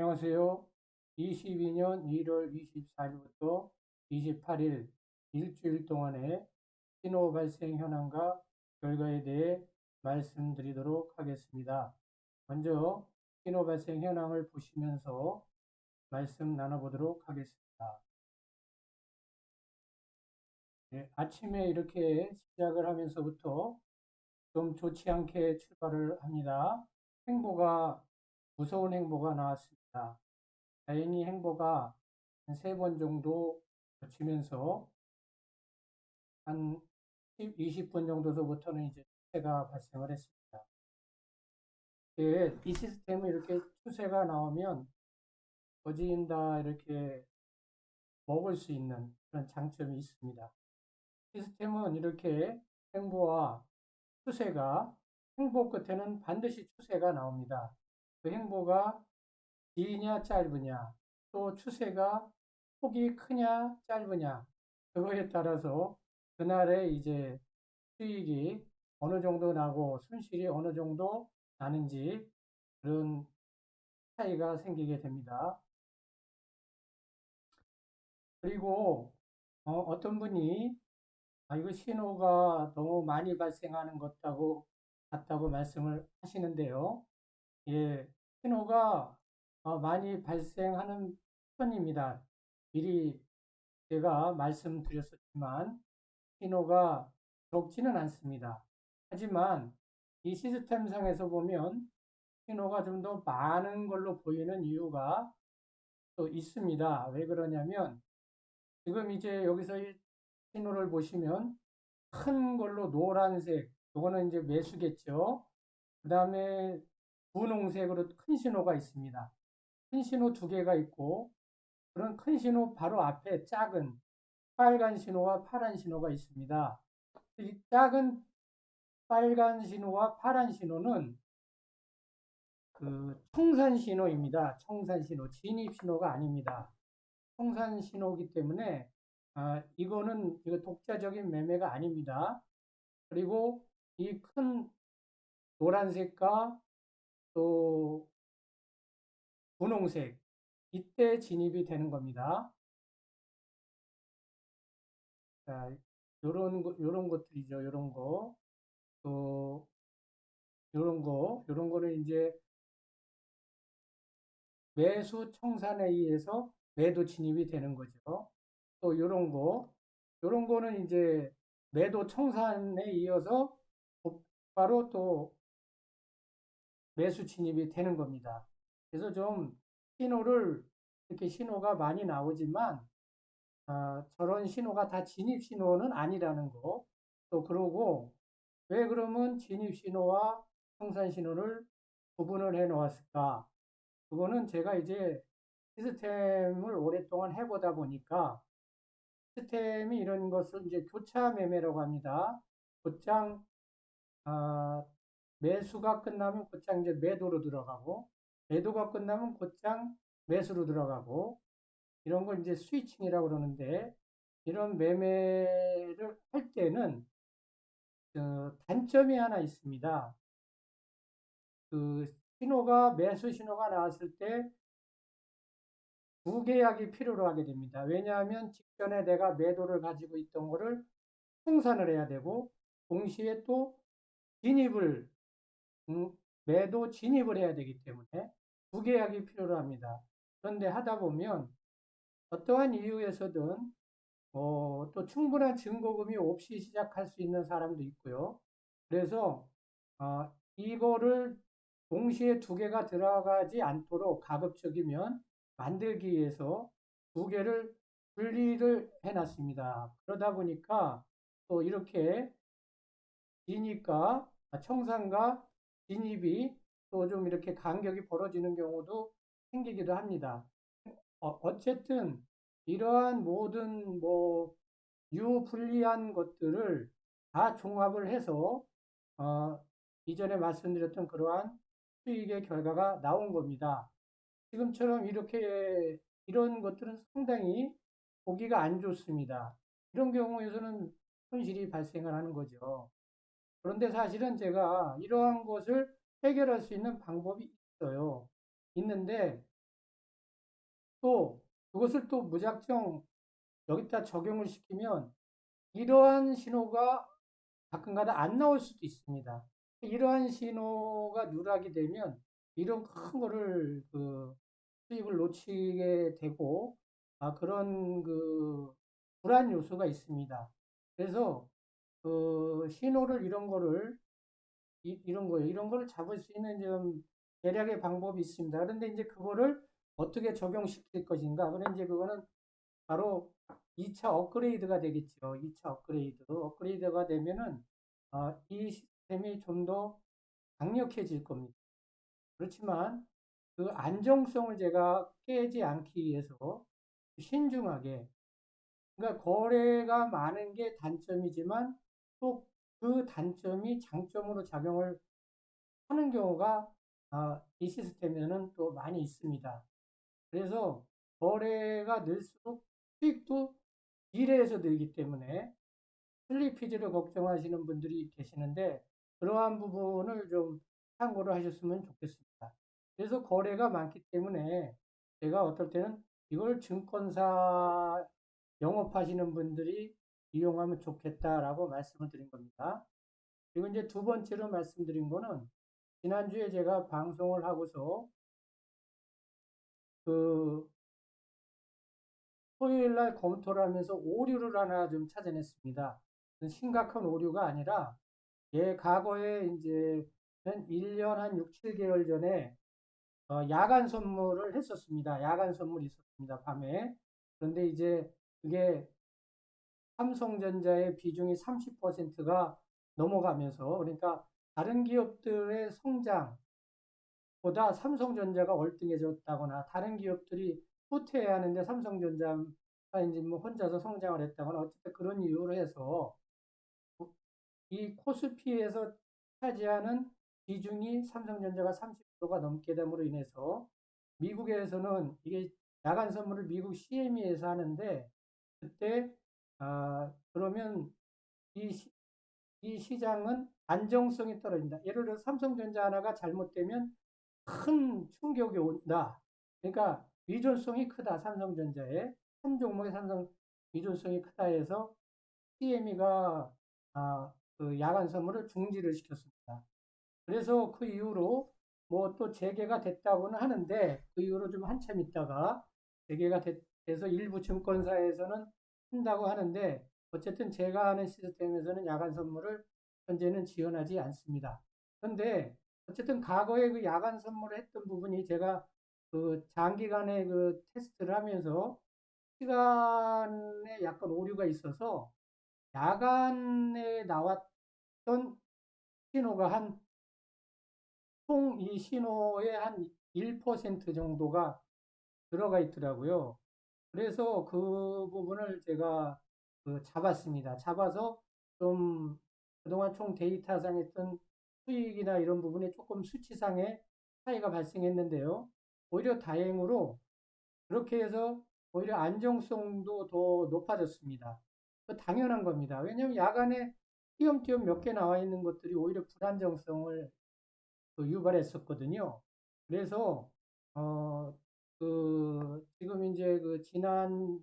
안녕하세요. 22년 1월 24일부터 28일 일주일 동안의 신호 발생 현황과 결과에 대해 말씀드리도록 하겠습니다. 먼저 신호 발생 현황을 보시면서 말씀 나눠보도록 하겠습니다. 네, 아침에 이렇게 시작을 하면서부터 좀 좋지 않게 출발을 합니다. 행보가 무서운 행보가 나왔습니다. 다행히 행보가 한 세 번 정도 거치면서 한 10, 20분 정도서부터는 이제 추세가 발생을 했습니다. 예, 이 시스템은 이렇게 추세가 나오면 거진다 이렇게 먹을 수 있는 그런 장점이 있습니다. 시스템은 이렇게 행보와 추세가 행보 끝에는 반드시 추세가 나옵니다. 그 행보가 기냐 짧으냐 또 추세가 폭이 크냐 짧으냐 그거에 따라서 그날의 이제 수익이 어느 정도 나고 손실이 어느 정도 나는지 그런 차이가 생기게 됩니다. 그리고 어, 떤 분이 아, 이거 신호가 너무 많이 발생하는 것 같다고, 말씀을 하시는데요. 예, 신호가 어, 많이 발생하는 편입니다. 미리 제가 말씀드렸었지만 신호가 적지는 않습니다. 하지만 이 시스템상에서 보면 신호가 좀 더 많은 걸로 보이는 이유가 또 있습니다. 왜 그러냐면 지금 이제 여기서 이 신호를 보시면 큰 걸로 노란색, 이거는 이제 매수겠죠. 그 다음에 분홍색으로 큰 신호가 있습니다. 큰 신호 두 개가 있고 그런 큰 신호 바로 앞에 작은 빨간 신호와 파란 신호가 있습니다. 이 작은 빨간 신호와 파란 신호는 그 청산 신호입니다. 청산 신호, 진입 신호가 아닙니다. 청산 신호이기 때문에 아, 이거는 이거 독자적인 매매가 아닙니다. 그리고 이 큰 노란색과 또 분홍색 이때 진입이 되는 겁니다. 자, 요런 거, 요런 것들이죠. 요런 거. 또 요런 거, 요런 거는 이제 매수 청산에 의해서 매도 진입이 되는 거죠. 또 요런 거, 요런 거는 이제 매도 청산에 이어서 곧바로 또 매수 진입이 되는 겁니다. 그래서 좀 신호를 이렇게 신호가 많이 나오지만 아, 저런 신호가 다 진입 신호는 아니라는 거. 또 그러고 왜 그러면 진입 신호와 청산 신호를 구분을 해 놓았을까? 그거는 제가 이제 시스템을 오랫동안 해보다 보니까 시스템이 이런 것을 이제 교차 매매라고 합니다. 곧장 아, 매수가 끝나면 곧장 이제 매도로 들어가고 매도가 끝나면 곧장 매수로 들어가고 이런 걸 이제 스위칭이라고 그러는데 이런 매매를 할 때는 어, 단점이 하나 있습니다. 그 신호가 매수 신호가 나왔을 때 무계약이 필요로 하게 됩니다. 왜냐하면 직전에 내가 매도를 가지고 있던 거를 청산을 해야 되고 동시에 또 진입을 음, 매도 진입을 해야 되기 때문에 두 계약이 필요로 합니다. 그런데 하다 보면 어떠한 이유에서든 어, 또 충분한 증거금이 없이 시작할 수 있는 사람도 있고요. 그래서 어, 이거를 동시에 두 개가 들어가지 않도록 가급적이면 만들기 위해서 두 개를 분리를 해놨습니다. 그러다 보니까 또 이렇게 진입과 청산과 진입이 또 좀 이렇게 간격이 벌어지는 경우도 생기기도 합니다. 어, 쨌든 이러한 모든 뭐 유불리한 것들을 다 종합을 해서 어, 이전에 말씀드렸던 그러한 수익의 결과가 나온 겁니다. 지금처럼 이렇게 이런 것들은 상당히 보기가 안 좋습니다. 이런 경우에서는 손실이 발생을 하는 거죠. 그런데 사실은 제가 이러한 것을 해결할 수 있는 방법이 있어요. 있는데 또 그것을 또 무작정 여기다 적용을 시키면 이러한 신호가 가끔가다 안 나올 수도 있습니다. 이러한 신호가 누락이 되면 이런 큰 거를 그 수익을 놓치게 되고 아, 그런 그 불안 요소가 있습니다. 그래서 그 신호를 이런 거를 이, 이런 거예요. 이런 거를 잡을 수 있는 좀 대략의 방법이 있습니다. 그런데 이제 그거를 어떻게 적용시킬 것인가? 그런 이제 그거는 바로 2차 업그레이드가 되겠죠. 2차 업그레이드. 업그레이드가 되면은 어, 이 시스템이 좀 더 강력해질 겁니다. 그렇지만 그 안정성을 제가 깨지 않기 위해서 신중하게 그러니까 거래가 많은 게 단점이지만 또 그 단점이 장점으로 작용을 하는 경우가 아, 이 시스템에는 또 많이 있습니다. 그래서 거래가 늘수록 수익도 비례해서 늘기 때문에 슬리피지를 걱정하시는 분들이 계시는데 그러한 부분을 좀 참고를 하셨으면 좋겠습니다. 그래서 거래가 많기 때문에 제가 어떨 때는 이걸 증권사 영업하시는 분들이 이용하면 좋겠다라고 말씀을 드린 겁니다. 그리고 이제 두 번째로 말씀드린 거는 지난주에 제가 방송을 하고서 그 토요일 날 검토를 하면서 오류를 하나 좀 찾아냈습니다. 심각한 오류가 아니라 예, 과거에 이제 한 1년 한 6, 7개월 전에 어, 야간 선물을 했었습니다. 야간 선물이 있었습니다. 밤에. 그런데 이제 그게 삼성전자의 비중이 30%가 넘어가면서 그러니까 다른 기업들의 성장보다 삼성전자가 월등해졌다거나 다른 기업들이 후퇴해야 하는데 삼성전자가 이제 뭐 혼자서 성장을 했다거나 어쨌든 그런 이유로 해서 이 코스피에서 차지하는 비중이 삼성전자가 30%가 넘게 됨으로 인해서 미국에서는 이게 야간 선물을 미국 CME에서 하는데 그때 아 그러면 이, 시, 이 시장은 안정성이 떨어진다. 예를 들어 삼성전자 하나가 잘못되면 큰 충격이 온다. 그러니까 위존성이 크다. 삼성전자에 한 종목의 삼성 위존성이 크다 해서 CME가 아, 그 야간 선물을 중지를 시켰습니다. 그래서 그 이후로 뭐 또 재개가 됐다고는 하는데 그 이후로 좀 한참 있다가 재개가 돼서 일부 증권사에서는 한다고 하는데 어쨌든 제가 하는 시스템에서는 야간 선물을 현재는 지원하지 않습니다. 그런데 어쨌든 과거에 그 야간 선물을 했던 부분이 제가 그 장기간의 그 테스트를 하면서 시간에 약간 오류가 있어서 야간에 나왔던 신호가 한 총 이 신호의 한 1% 정도가 들어가 있더라고요. 그래서 그 부분을 제가 그 잡았습니다. 잡아서 좀 그동안 총 데이터상 했던 수익이나 이런 부분에 조금 수치상의 차이가 발생했는데요. 오히려 다행으로 그렇게 해서 오히려 안정성도 더 높아졌습니다. 당연한 겁니다. 왜냐하면 야간에 띄엄띄엄 몇 개 나와 있는 것들이 오히려 불안정성을 그 유발했었거든요. 그래서 어, 그 지금 이제 그 지난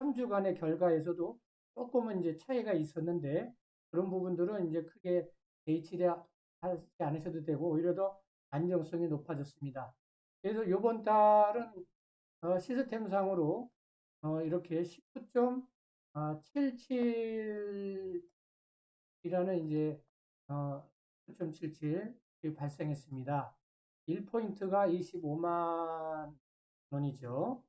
3주간의 결과에서도 조금은 이제 차이가 있었는데 그런 부분들은 이제 크게 개의치 하지 않으셔도 되고 오히려 더 안정성이 높아졌습니다. 그래서 이번 달은 어, 시스템상으로 어, 이렇게 19.77이라는 이제 어, 19.77이 발생했습니다. 1포인트가 25만 원이죠.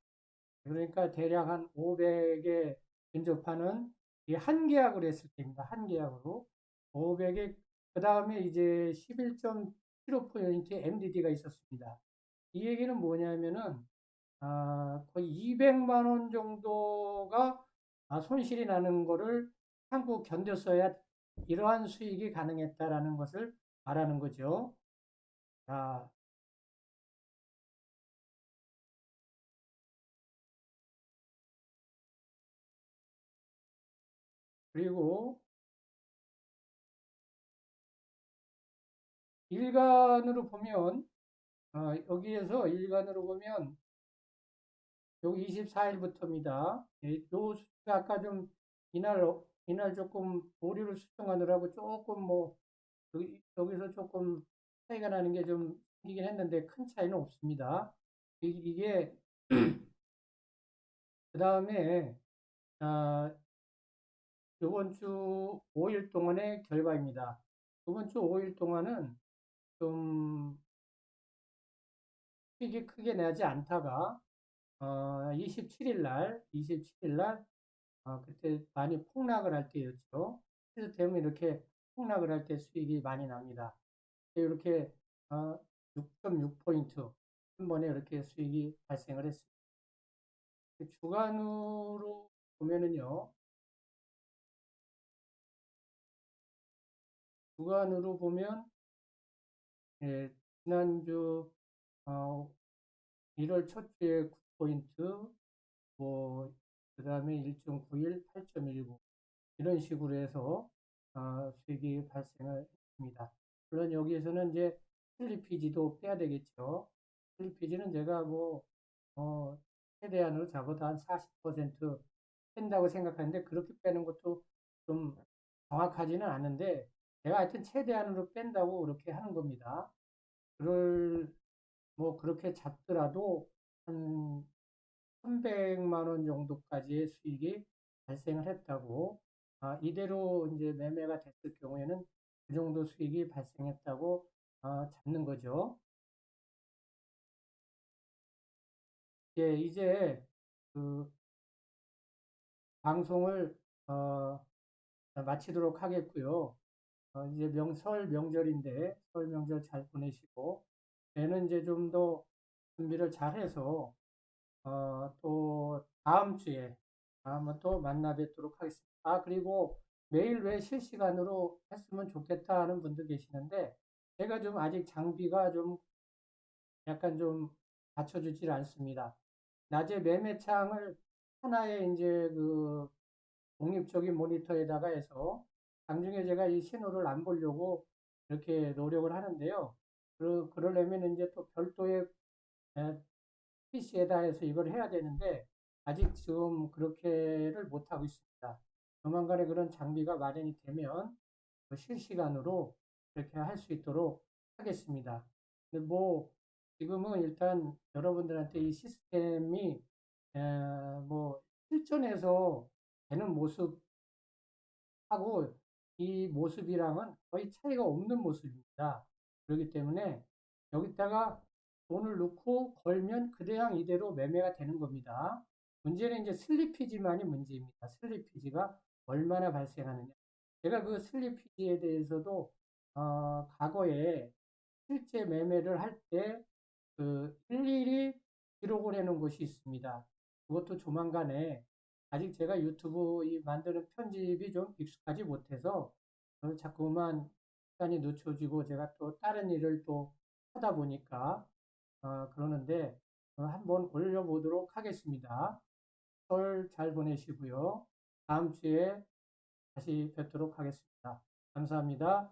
그러니까 대략 한 500에 근접하는 한 계약을 했을 때입니다. 한 계약으로 500에 그 다음에 이제 11.75% MDD가 있었습니다. 이 얘기는 뭐냐면은 아, 거의 200만 원 정도가 아, 손실이 나는 거를 참고 견뎠어야 이러한 수익이 가능했다라는 것을 말하는 거죠. 자, 그리고 일간으로 보면 어, 여기에서 일간으로 보면 여기 24일부터입니다. 요 수치가 아까 좀 이날 어- 이날 조금 오류를 수정하느라고 조금 뭐 여기, 여기서 조금 차이가 나는 게 좀 생기긴 했는데 큰 차이는 없습니다. 이- 이게 그 다음에 아, 이번 주 5일 동안의 결과입니다. 이번 주 5일 동안은 좀 수익이 크게 나지 않다가 어, 27일 날, 27일 날 어, 그때 많이 폭락을 할 때였죠. 그래서 되면 이렇게 폭락을 할 때 수익이 많이 납니다. 이렇게 어, 6.6포인트 한 번에 이렇게 수익이 발생을 했습니다. 주간으로 보면은요. 주간으로 보면 예, 지난주 어, 1월 첫 주에 9포인트 뭐 그 다음에 1.91, 8.19 이런 식으로 해서 어, 수익이 발생을 했습니다. 물론 여기에서는 이제 슬리피지도 빼야 되겠죠. 슬리피지는 제가 뭐 어, 최대한으로 잡아도 한 40% 뺀다고 생각하는데 그렇게 빼는 것도 좀 정확하지는 않은데 제가 하여튼 최대한으로 뺀다고 그렇게 하는 겁니다. 그걸 뭐 그렇게 잡더라도 한 300만 원 정도까지의 수익이 발생을 했다고 아, 이대로 이제 매매가 됐을 경우에는 그 정도 수익이 발생했다고 아, 잡는 거죠. 예, 이제 그 방송을 어, 마치도록 하겠고요. 어, 이제 명, 설 명절인데 설 명절 잘 보내시고 내는 이제 좀 더 준비를 잘 해서 어, 또 다음 주에 한번 또 만나 뵙도록 하겠습니다. 아, 그리고 매일 왜 실시간으로 했으면 좋겠다 하는 분도 계시는데 제가 좀 아직 장비가 좀 약간 좀 받쳐주질 않습니다. 낮에 매매창을 하나의 이제 그 독립적인 모니터에다가 해서 나중에 제가 이 신호를 안 보려고 이렇게 노력을 하는데요. 그, 그러려면 이제 또 별도의 PC에다 해서 이걸 해야 되는데 아직 지금 그렇게를 못하고 있습니다. 조만간에 그런 장비가 마련이 되면 그 실시간으로 이렇게 할 수 있도록 하겠습니다. 근데 뭐 지금은 일단 여러분들한테 이 시스템이 뭐 실전에서 되는 모습하고 이 모습이랑은 거의 차이가 없는 모습입니다. 그렇기 때문에 여기다가 돈을 넣고 걸면 그대양 이대로 매매가 되는 겁니다. 문제는 이제 슬리피지만이 문제입니다. 슬리피지가 얼마나 발생하느냐. 제가 그 슬리피지에 대해서도 어, 과거에 실제 매매를 할 때 그 일일이 기록을 해놓은 것이 있습니다. 그것도 조만간에 아직 제가 유튜브 이 만드는 편집이 좀 익숙하지 못해서 자꾸만 시간이 늦춰지고 제가 또 다른 일을 또 하다 보니까 어, 그러는데 어, 한번 올려보도록 하겠습니다. 설 잘 보내시고요. 다음 주에 다시 뵙도록 하겠습니다. 감사합니다.